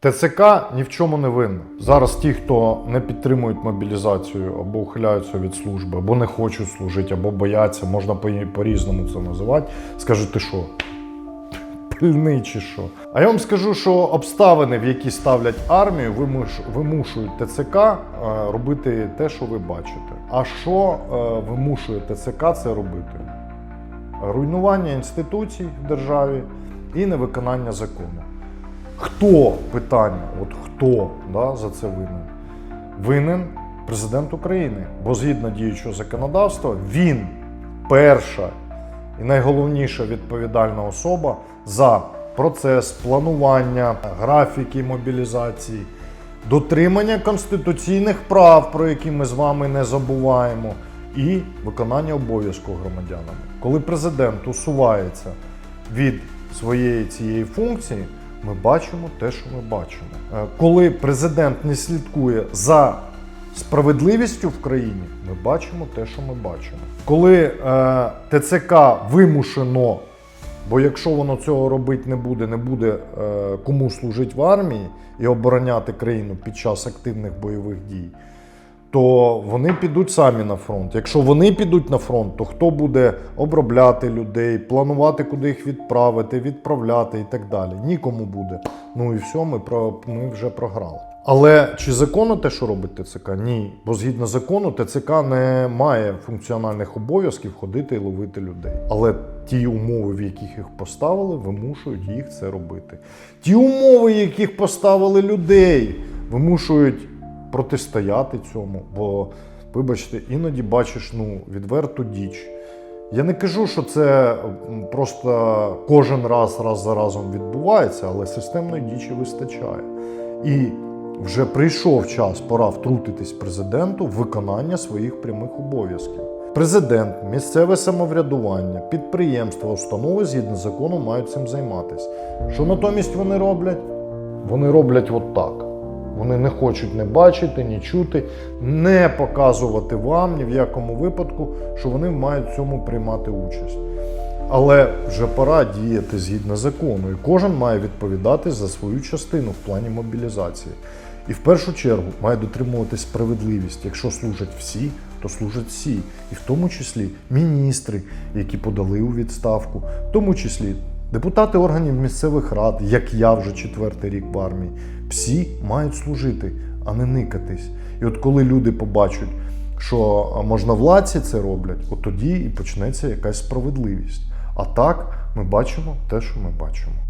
ТЦК ні в чому не винна. Зараз ті, хто не підтримують мобілізацію або ухиляються від служби, або не хочуть служити, або бояться, можна по- по-різному це називати, скажуть, ти що? Пильний чи що? А я вам скажу, що обставини, в які ставлять армію, вимушують ТЦК е, робити те, що ви бачите. А що е, вимушує ТЦК це робити? Руйнування інституцій в державі і невиконання закону. Хто питання? От хто да, за це винен? Винен президент України. Бо згідно діючого законодавства, він перша і найголовніша відповідальна особа за процес планування, графіки мобілізації, дотримання конституційних прав, про які ми з вами не забуваємо, і виконання обов'язку громадянами. Коли президент усувається від своєї цієї функції, ми бачимо те, що ми бачимо. Е, Коли президент не слідкує за справедливістю в країні, ми бачимо те, що ми бачимо. Коли е, ТЦК вимушено, бо якщо воно цього робити не буде, не буде е, кому служити в армії і обороняти країну під час активних бойових дій, то вони підуть самі на фронт. Якщо вони підуть на фронт, то хто буде обробляти людей, планувати, куди їх відправити, відправляти і так далі? Нікому буде. Ну і все, ми, про, ми вже програли. Але чи законно те, що робить ТЦК? Ні. Бо згідно закону, ТЦК не має функціональних обов'язків ходити і ловити людей. Але ті умови, в яких їх поставили, вимушують їх це робити. Ті умови, в яких поставили людей, вимушують протистояти цьому. Бо, вибачте, іноді бачиш ну, відверту діч. Я не кажу, що це просто кожен раз раз за разом відбувається, але системної дічі вистачає. І вже прийшов час, пора втрутитись президенту в виконання своїх прямих обов'язків. Президент, місцеве самоврядування, підприємства, установи згідно з законом мають цим займатися. Що натомість вони роблять? Вони роблять от так. Вони не хочуть не бачити, ні чути, не показувати вам ні в якому випадку, що вони мають в цьому приймати участь. Але вже пора діяти згідно закону, і кожен має відповідати за свою частину в плані мобілізації. І в першу чергу має дотримуватись справедливість. Якщо служать всі, то служать всі, і в тому числі міністри, які подали у відставку, в тому числі депутати органів місцевих рад, як я вже четвертий рік в армії, всі мають служити, а не никатись. І от коли люди побачать, що можновладці це роблять, от тоді і почнеться якась справедливість. А так ми бачимо те, що ми бачимо.